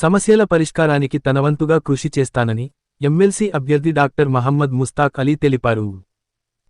సమస్యల పరిష్కారానికి తనవంతుగా కృషి చేస్తానని ఎమ్మెల్సీ అభ్యర్థి డాక్టర్ మహమ్మద్ ముస్తాక్ అలీ తెలిపారు.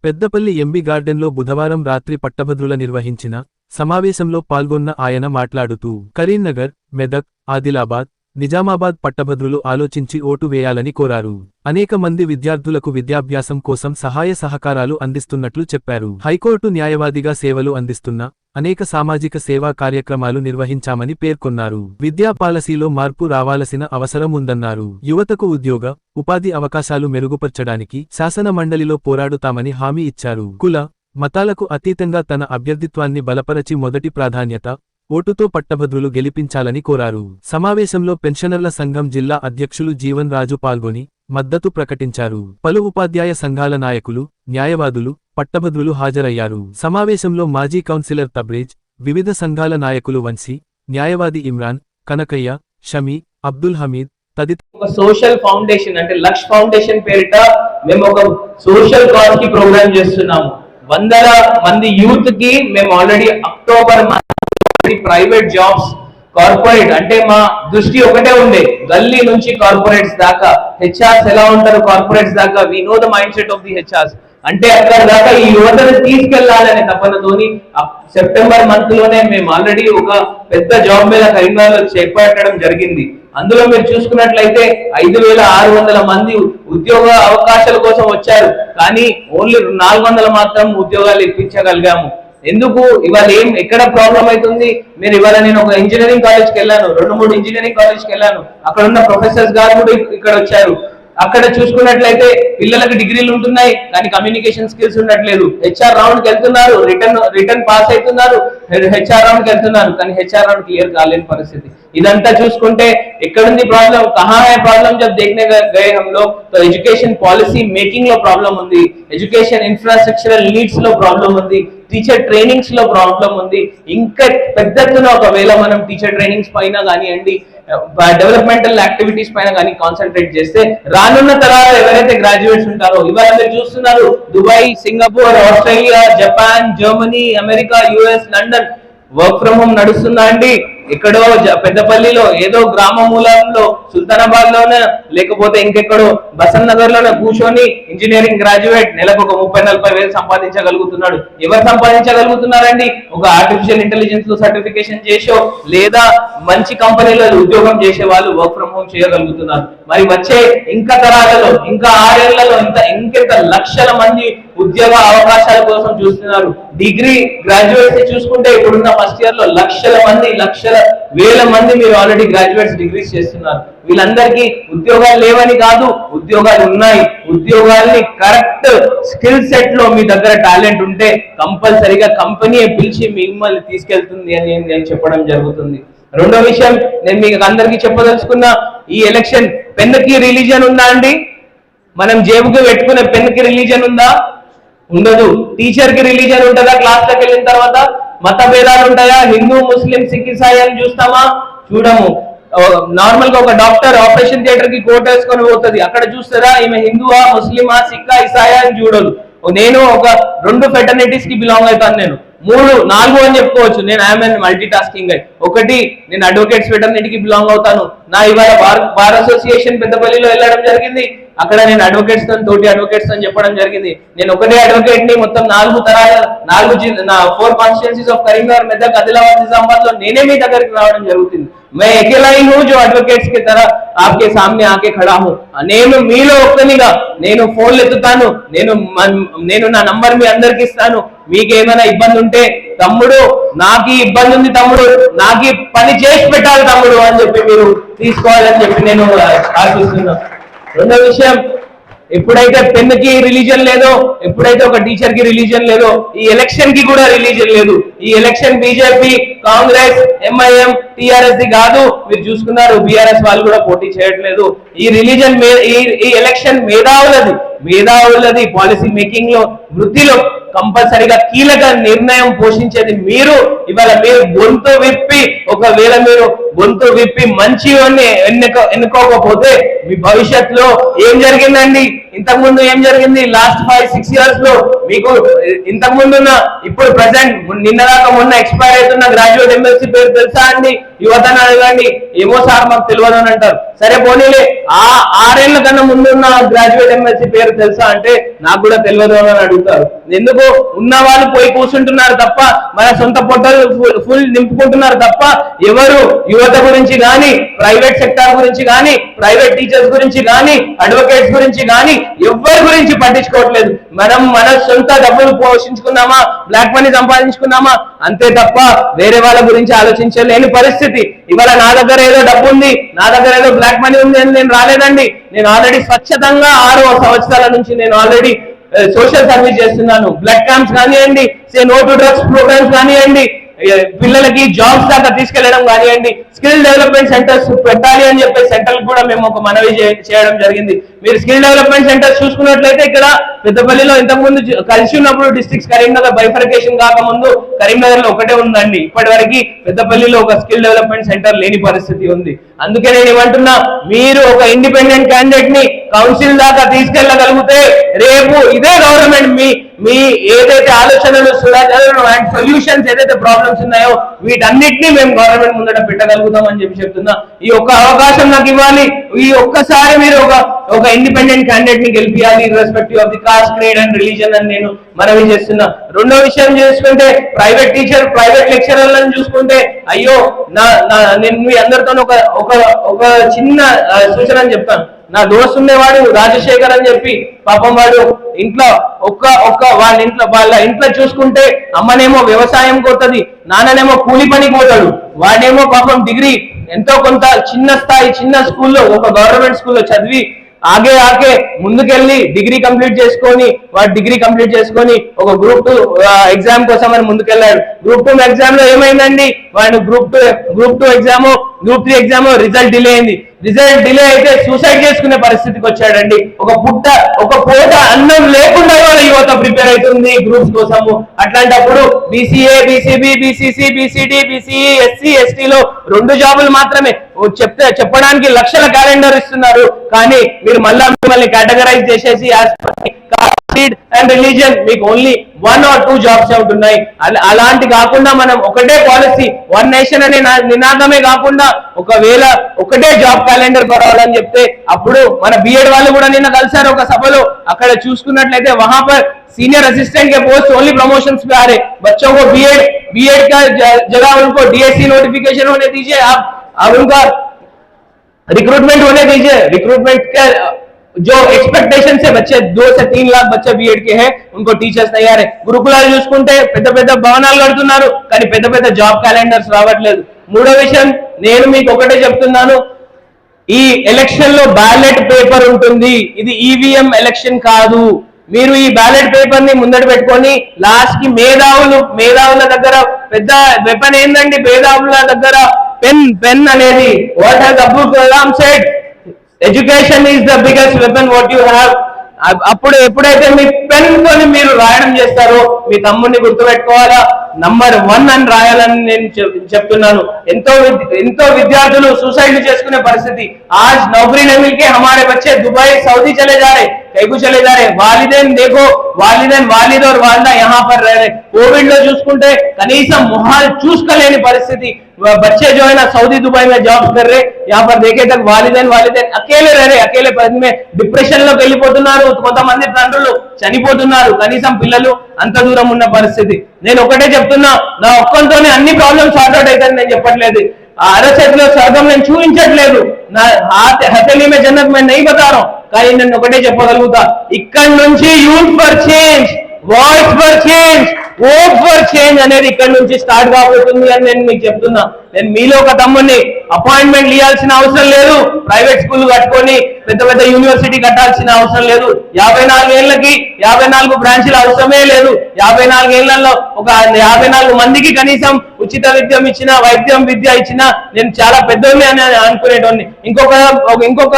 పెద్దపల్లి ఎంబీ గార్డెన్లో బుధవారం రాత్రి పట్టభద్రుల నిర్వహించిన సమావేశంలో పాల్గొన్న ఆయన మాట్లాడుతూ కరీంనగర్ మెదక్ ఆదిలాబాద్ నిజామాబాద్ పట్టభద్రులు ఆలోచించి ఓటు వేయాలని కోరారు. అనేక మంది విద్యార్థులకు విద్యాభ్యాసం కోసం సహాయ సహకారాలు అందిస్తున్నట్లు చెప్పారు. హైకోర్టు న్యాయవాదిగా సేవలు అందిస్తున్న అనేక సామాజిక సేవా కార్యక్రమాలు నిర్వహించామని పేర్కొన్నారు. విద్యా పాలసీలో మార్పు రావాల్సిన అవసరం ఉందన్నారు. యువతకు ఉద్యోగ ఉపాధి అవకాశాలు మెరుగుపర్చడానికి శాసన మండలిలో పోరాడుతామని హామీ ఇచ్చారు. కుల మతాలకు అతీతంగా తన అభ్యర్థిత్వాన్ని బలపరచి మొదటి ప్రాధాన్యత ఓటుతో పట్టభద్రులు గెలిపించాలని కోరారు. సమావేశంలో పెన్షనర్ల సంఘం జిల్లా అధ్యక్షులు జీవన్ రాజు పాల్గొని మద్దతు ప్రకటించారు. పలు ఉపాధ్యాయ సంఘాల నాయకులు న్యాయవాదులు పట్టభద్రులు హాజరయ్యారు. సమావేశంలో మాజీ కౌన్సిలర్ తబ్రేజ్ వివిధ సంఘాల నాయకులు వంశీ న్యాయవాది ఇమ్రాన్ కనకయ్య షమీ అబ్దుల్ హమీద్ తదితర ఒక సోషల్ ఫౌండేషన్ అంటే లక్ష్ ఫౌండేషన్ పేరిట మేము ఒక సోషల్ కాజ్కి ప్రోగ్రామ్ చేస్తున్నాము. వందల మంది యూత్కి మేము already October private jobs corporate అంటే మా దృష్టి ఒకటే ఉండే గల్లీ నుంచి కార్పొరేట్స్ దాకా హెచ్ఆర్స్ ఎలా ఉంటారు కార్పొరేట్స్ దాకా? We know the mindset of the HRs. అంటే అక్కడ దాకా ఈ యువతను తీసుకెళ్ళాలనే తపనతోని సెప్టెంబర్ మంత్లోనే మేము ఆల్రెడీ ఒక పెద్ద జాబ్ మీద కరీంనగర్ చేపట్టడం జరిగింది. అందులో మీరు చూసుకున్నట్లయితే ఐదు వేల ఆరు వందల మంది ఉద్యోగ అవకాశాల కోసం వచ్చారు. కానీ ఓన్లీ నాలుగు వందల మాత్రం ఉద్యోగాలు ఇప్పించగలిగాము. ఎందుకు? ఇవాళ ఏం ఎక్కడ ప్రాబ్లం అవుతుంది? నేను ఇవాళ నేను ఒక ఇంజనీరింగ్ కాలేజ్కి వెళ్ళాను రెండు మూడు ఇంజనీరింగ్ కాలేజ్కి వెళ్ళాను. అక్కడ ఉన్న ప్రొఫెసర్స్ గారు కూడా ఇక్కడ వచ్చారు. అక్కడ చూసుకున్నట్లయితే పిల్లలకు డిగ్రీలు ఉంటున్నాయి కానీ కమ్యూనికేషన్ స్కిల్స్ ఉండట్లేదు. హెచ్ఆర్ రౌండ్కి వెళ్తున్నారు రిటర్న్ రిటర్న్ పాస్ అవుతున్నారు హెచ్ఆర్ రౌండ్కి వెళ్తున్నారు కానీ హెచ్ఆర్ రౌండ్ క్లియర్ కాలేని పరిస్థితి. ఇదంతా చూసుకుంటే ఎక్కడుంది ప్రాబ్లం కహా ప్రాబ్లం జబ్ దేఖనే గయే హమ్ లోగ్. తో ఎడ్యుకేషన్ పాలసీ మేకింగ్లో ప్రాబ్లం ఉంది. ఎడ్యుకేషన్ ఇన్ఫ్రాస్ట్రక్చరల్ నీడ్స్లో ప్రాబ్లం ఉంది. టీచర్ ట్రైనింగ్స్లో ప్రాబ్లం ఉంది. ఇంకా పెద్ద ఎత్తున ఒకవేళ మనం టీచర్ ట్రైనింగ్స్ పైన కానివ్వండి డెవలప్మెంటల్ యాక్టివిటీస్ పైన కానీ కాన్సన్ట్రేట్ చేస్తే రానున్న తరాలు ఎవరైతే గ్రాడ్యుయేట్స్ ఉంటారో ఇవాళ మీరు చూస్తున్నారు Dubai Singapore Australia Japan Germany America US London work from home నడుస్తుందా అండి? ఎక్కడో పెద్దపల్లిలో ఏదో గ్రామ మూలంలో సుల్తానాబాద్లోనే లేకపోతే ఇంకెక్కడో బసన్ నగర్లోనే కూర్చొని ఇంజనీరింగ్ గ్రాడ్యుయేట్ నెలకు ఒక ముప్పై నలభై వేలు సంపాదించగలుగుతున్నాడు. ఎవరు సంపాదించగలుగుతున్నారండి? ఒక ఆర్టిఫిషియల్ ఇంటెలిజెన్స్లో సర్టిఫికేషన్ చేసో లేదా మంచి కంపెనీలలో ఉద్యోగం చేసే వాళ్ళు వర్క్ ఫ్రమ్ హోమ్ చేయగలుగుతున్నారు. మరి వచ్చే ఇంకా తరాలలో ఇంకా ఆరేళ్ళలో ఇంత ఇంకెంత లక్షల మంది ఉద్యోగ అవకాశాల కోసం చూస్తున్నారు. డిగ్రీ గ్రాడ్యుయేట్స్ చూసుకుంటే ఇప్పుడున్న ఫస్ట్ ఇయర్లో లక్షల మంది లక్షల వేల మంది మీరు ఆల్రెడీ గ్రాడ్యుయేట్స్ డిగ్రీస్ చేస్తున్నారు. వీళ్ళందరికీ ఉద్యోగాలు లేవని కాదు ఉద్యోగాలు ఉన్నాయి. ఉద్యోగాల్ని కరెక్ట్ స్కిల్ సెట్లో మీ దగ్గర టాలెంట్ ఉంటే కంపల్సరీగా కంపెనీ పిలిచి మిమ్మల్ని తీసుకెళ్తుంది అని నేను చెప్పడం జరుగుతుంది. రెండో విషయం నేను మీకు అందరికీ చెప్పదలుచుకున్న ఈ ఎలక్షన్ పెన్నుకి రిలీజన్ ఉందా అండి? మనం జేబుకి పెట్టుకునే పెన్నుకి రిలీజన్ ఉందా? ఉండదు. టీచర్కి రిలీజన్ ఉంటుందా? క్లాస్లోకి వెళ్ళిన తర్వాత మత భేదాలు ఉంటాయా? హిందూ ముస్లిం సిక్ ఇసాయి అని చూస్తామా? చూడము. నార్మల్గా ఒక డాక్టర్ ఆపరేషన్ థియేటర్కి కోట్ వేసుకొని పోతుంది. అక్కడ చూస్తారా ఈమె హిందువా ముస్లిమా సిక్కా ఇసాయా అని చూడదు. నేను ఒక రెండు ఫెటర్నిటీస్కి బిలాంగ్ అవుతాను నేను. మూడు నాలుగు అని చెప్పుకోవచ్చు. నేను ఐఎమ్ అండ్ మల్టీ టాస్కింగ్ ఒకటి నేను అడ్వకేట్స్ ఇంటికి బిలాంగ్ అవుతాను. నా ఇవాళ బార్ బార్ అసోసియేషన్ పెద్దపల్లిలో వెళ్ళడం జరిగింది. అక్కడ నేను అడ్వకేట్స్తో తోటి అడ్వకేట్స్ అని చెప్పడం జరిగింది. నేను ఒకటే అడ్వకేట్ని మొత్తం నాలుగు తరాల నాలుగు నా four constituencies of Karimnagar Medak Adilabad నిజామాబాద్లో నేనే మీ దగ్గరికి రావడం జరుగుతుంది. మే ఎకేలా హూ జో అడ్వకేట్స్కి తర ఆప్కే సామ్నే ఆకే ఖడా హూ నేను మీలో ఒక్కనిగా నేను ఫోన్లు ఎత్తుతాను నేను నేను నా నంబర్ మీ అందరికి ఇస్తాను. మీకేమైనా ఇబ్బంది ఉంటే తమ్ముడు నాకు ఇబ్బంది ఉంది తమ్ముడు నాకు పని చేసి పెట్టాలి తమ్ముడు అని చెప్పి మీరు తీసుకోవాలని చెప్పి నేను ఆశిస్తున్నాను రెండో విషయం ఎప్పుడైతే పెన్కి రిలీజన్ లేదో ఎప్పుడైతే ఒక టీచర్కి రిలీజన్ లేదో ఈ ఎలక్షన్కి కూడా రిలీజన్ లేదు. ఈ election BJP Congress MIM TRS the కాదు. మీరు చూసుకున్నారు బీఆర్ఎస్ వాళ్ళు కూడా పోటీ చేయట్లేదు. ఈ రిలీజన్ ఈ ఎలక్షన్ మేధావులది. మేధావులది పాలసీ మేకింగ్లో వృత్తిలో కంపల్సరీగా కీలక నిర్ణయం పోషించేది మీరు. ఇవాళ మీరు గొంతు విప్పి ఒకవేళ మీరు గొంతు విప్పి మంచి ఎన్నుక ఎన్నుకోకపోతే మీ భవిష్యత్తులో ఏం జరిగిందండి? ఇంతకు ముందు ఏం జరిగింది? లాస్ట్ ఫైవ్ సిక్స్ ఇయర్స్లో మీకు ఇంతకు ముందు ఇప్పుడు ప్రెసెంట్ నిన్న దాకా మొన్న ఎక్స్పైర్ అవుతున్న గ్రాడ్యుయేట్ ఎమ్మెల్సీ పేరు తెలుసా అండి? యువతను అడగండి. ఏమో సార్ మాకు తెలియదు అని అంటారు. సరే పోనీలే. ఆ ఆరేళ్ళ కన్నా ముందున్న గ్రాడ్యుయేట్ ఎమ్మెల్సీ పేరు తెలుసా అంటే నాకు కూడా తెలియదు అని అడుగుతారు. ఎందుకు? ఉన్న వాళ్ళు పోయి కూర్చుంటున్నారు తప్ప మన సొంత పొట్టలు ఫుల్ నింపుకుంటున్నారు తప్ప ఎవరు యువత గురించి కానీ ప్రైవేట్ సెక్టార్ గురించి కానీ ప్రైవేట్ టీచర్స్ గురించి కానీ అడ్వకేట్స్ గురించి కానీ ఎవరి గురించి పట్టించుకోవట్లేదు. మనం మన సొంత డబ్బులు పోషించుకున్నామా? Black money సంపాదించుకున్నామా? అంతే తప్ప వేరే వాళ్ళ గురించి ఆలోచించలేని పరిస్థితి. ఇవాళ నా దగ్గర ఏదో డబ్బు ఉంది నా దగ్గర ఏదో బ్లాక్ మనీ ఉంది అని నేను రాలేదండి. నేను ఆల్రెడీ స్వచ్ఛతంగా ఆరు సంవత్సరాల నుంచి నేను ఆల్రెడీ సోషల్ సర్వీస్ చేస్తున్నాను. బ్లడ్ క్యాంప్స్ కానివ్వండి say no to drugs programmes కానివ్వండి పిల్లలకి జాబ్స్ దాకా తీసుకెళ్ళడం కానివ్వండి స్కిల్ డెవలప్మెంట్ సెంటర్స్ పెట్టాలి అని చెప్పి సెంటర్ కూడా మేము ఒక మనవి చేయడం జరిగింది. మీరు స్కిల్ డెవలప్మెంట్ సెంటర్స్ చూసుకున్నట్లయితే ఇక్కడ పెద్దపల్లిలో ఇంతకుముందు కలిసి ఉన్నప్పుడు డిస్ట్రిక్ట్స్ కరీంనగర్ బైఫర్కేషన్ కాకముందు కరీంనగర్లో ఒకటే ఉందండి. ఇప్పటి వరకు పెద్దపల్లిలో ఒక స్కిల్ డెవలప్మెంట్ సెంటర్ లేని పరిస్థితి ఉంది. అందుకే నేను ఏమంటున్నా మీరు ఒక ఇండిపెండెంట్ క్యాండిడేట్ని కౌన్సిల్ దాకా తీసుకెళ్ళగలిగితే రేపు ఇదే గవర్నమెంట్ మీ మీ ఏదైతే ఆలోచనలు అండ్ సొల్యూషన్స్ ఏదైతే ప్రాబ్లమ్స్ ఉన్నాయో వీటన్నిటిని మేము గవర్నమెంట్ ముందట పెట్టగలుగుతాం అని చెప్పి చెప్తున్నా. ఈ ఒక్క అవకాశం నాకు ఇవ్వాలి. ఈ ఒక్కసారి మీరు ఒక ఒక ఇండిపెండెంట్ క్యాండిడేట్ని గెలిపియాలి respective of the caste creed and religion అని నేను మనవి చేస్తున్నా. రెండో విషయం చూసుకుంటే ప్రైవేట్ టీచర్ ప్రైవేట్ లెక్చరర్లను చూసుకుంటే అయ్యో నా నా నేను మీ అందరితో ఒక ఒక ఒక చిన్న సూచన చెప్తాను. నా దోస్తు ఉండేవాడు రాజశేఖర్ అని చెప్పి పాపం వాడు ఇంట్లో ఒక్క ఒక్క వాళ్ళ ఇంట్లో వాళ్ళ ఇంట్లో చూసుకుంటే అమ్మనేమో వ్యవసాయం పోతుంది నాన్ననేమో కూలి పనికి పోతాడు వాడేమో పాపం డిగ్రీ ఎంతో కొంత చిన్న స్థాయి చిన్న స్కూల్లో ఒక గవర్నమెంట్ స్కూల్లో చదివి ఆగే ఆగే ముందుకెళ్ళి డిగ్రీ కంప్లీట్ చేసుకొని వాడు డిగ్రీ కంప్లీట్ చేసుకొని ఒక గ్రూప్ టూ ఎగ్జామ్ కోసం అని ముందుకెళ్ళాడు. గ్రూప్ టూ ఎగ్జామ్లో ఏమైందండి? వాడు group two group two exam group three exam result delay అయింది. రిజల్ట్ డిలే అయితే సూసైడ్ చేసుకునే పరిస్థితికి వచ్చాడండి. ఒక పుట్ట ఒక పూట అన్నం లేకుండా వాళ్ళ యువత ప్రిపేర్ అవుతుంది గ్రూప్స్ కోసము. అట్లాంటప్పుడు BCA BCB BCC BCD BCE SC ఎస్టీలో రెండు జాబులు మాత్రమే. చెప్తే చెప్పడానికి లక్షల క్యాలెండర్ ఇస్తున్నారు. కానీ మీరు మళ్ళా మిమ్మల్ని కేటగరైజ్ చేసేసి క్రీడ్ అండ్ రిలీజియన్ మీకు only one or two jobs ఉంటున్నాయి అల- అలాంటి కాకుండా మనం ఒకటే పాలసీ వన్ నేషన్ అనే నా- నినాదమే కాకుండా ఒకవేళ ఒకటే జాబ్ క్యాలెండర్ కొరాలని చెప్తే అప్పుడు మన బిఎడ్ వాళ్ళు కూడా నిన్న కలిసారు ఒక సభలో అక్కడ చూసుకున్నట్లయితే వహా పర్ सीनियर असिस्टेंट के पोस्ट ओनली प्रमोशन पे आ रहे बच्चों को बीएड बीएड का ज- जगह उनको डीएससी नोटिफिकेशन होने दीजिए आप अब उनका रिक्रूटमेंट होने दीजिए रिक्रूटमेंट का जो एक्सपेक्टेशन से बच्चे दो से तीन लाख बच्चे बीएड के हैं उनको टीचर्स తయారే గురుకులాలు చూసుకుంటే పెద్ద పెద్ద భవనాలు కడుతున్నారు కానీ పెద్ద పెద్ద జాబ్ క్యాలెండర్స్ రావట్లేదు మూడో విషయం నేను మీకు ఒకటే చెప్తున్నాను ఈ ఎలక్షన్ లో బ్యాలెట్ పేపర్ ఉంటుంది ఇది ఈవీఎం ఎలక్షన్ కాదు మీరు ఈ బ్యాలెట్ పేపర్ ని ముందట పెట్టుకొని లాస్ట్ కి మేధావులు మేధావుల దగ్గర పెద్ద వెపన్ ఏందండి మేధావుల దగ్గర పెన్ పెన్ అనేది what has Abdul Kalam said education is the biggest weapon what you have అప్పుడు ఎప్పుడైతే మీ పెన్ తోని మీరు రాయడం చేస్తారో మీ తమ్ముడిని గుర్తుపెట్టుకోవాలా? నంబర్ వన్ అని రాయాలని నేను చెప్తున్నాను. ఎంతో ఎంతో విద్యార్థులు సూసైడ్ చేసుకునే పరిస్థితి. ఆజ్ నౌకరీ నమీకే హమారే బచ్చే దుబాయ్ సౌదీ చలే జారే. कई कुछ चले వాలిదేన్ దేఖో వాలిదేన్ వాలిద్ और వాలిదా यहाँ पर रह కోవిడ్లో చూసుకుంటే కనీసం మొహాలు చూసుకోలేని పరిస్థితి. बच्चे జో है సౌదీ దుబాయ్ మే में जॉब कर रहे यहाँ पर देखे तक वालिदेन वालिदेन अकेले रह रहे अकेले में డిప్రెషన్లోకి వెళ్ళిపోతున్నారు. కొంతమంది తండ్రులు చనిపోతున్నారు. కనీసం పిల్లలు అంత దూరం ఉన్న పరిస్థితి. నేను ఒకటే చెప్తున్నా నా ఒక్కంతోనే అన్ని ప్రాబ్లమ్స్ సార్ట్ అవుట్ అవుతాయని నేను చెప్పట్లేదు. ఆ అరచేతిలో స్వర్గం నేను చూపించట్లేదు. నా హాత హతలీమే జనక్ మే నై బతారా. కానీ నేను ఒకటే చెప్పగలుగుతా. ఇక్కడి నుంచి youth for change voice for change vote for change అనేది ఇక్కడ నుంచి స్టార్ట్ కాబోతుంది అని నేను మీకు చెప్తున్నా. నేను మీలో ఒక తమ్ముడిని అపాయింట్మెంట్ ఇవ్వాల్సిన అవసరం లేదు. ప్రైవేట్ స్కూల్ కట్టుకొని పెద్ద పెద్ద యూనివర్సిటీ కట్టాల్సిన అవసరం లేదు. యాభై నాలుగు ఏళ్ళకి యాభై నాలుగు బ్రాంచ్ల అవసరమే లేదు. యాభై నాలుగు ఏళ్ళలో ఒక యాభై నాలుగు మందికి కనీసం ఉచిత విద్యం ఇచ్చిన వైద్యం విద్య ఇచ్చిన నేను చాలా పెద్దోడిని అని అనుకునేటోడిని. ఇంకొక ఇంకొక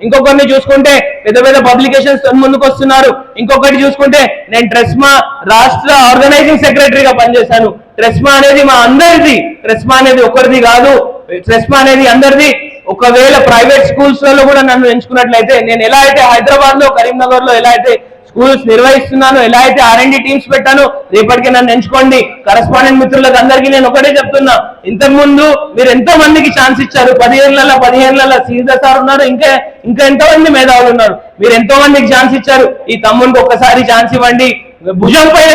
ఇంకొకరిని చూసుకుంటే పెద్ద పెద్ద పబ్లికేషన్స్ ముందుకు వస్తున్నారు. ఇంకొకటి చూసుకుంటే నేను ట్రెస్మా రాష్ట్ర ఆర్గనైజింగ్ సెక్రటరీగా పనిచేశాను. ట్రెస్మా అనేది మా అందరిది. ట్రెస్మా అనేది ఒకరిది కాదు. ట్రెస్మా అనేది అందరిది. ఒకవేళ ప్రైవేట్ స్కూల్స్లో కూడా నన్ను ఎంచుకున్నట్లయితే నేను ఎలా అయితే హైదరాబాద్లో కరీంనగర్లో ఎలా అయితే స్కూల్స్ నిర్వహిస్తున్నాను ఎలా అయితే ఆర్ఎండి టీమ్స్ పెట్టాను రేపటికి నన్ను ఎంచుకోండి. కరస్పాండెంట్ మిత్రులకు అందరికీ నేను ఒకటే చెప్తున్నా. ఇంతకు ముందు మీరు ఎంతో మందికి ఛాన్స్ ఇచ్చారు? పదిహేనులలో పదిహేనులలో సీజర్ సార్ ఉన్నారు ఇంకా ఇంకా ఎంతో మంది మేధావులు ఉన్నారు? మీరు ఎంతో మందికి ఛాన్స్ ఇచ్చారు? ఈ తమ్మునికి ఒక్కసారి ఛాన్స్ ఇవ్వండి. భుజం పైన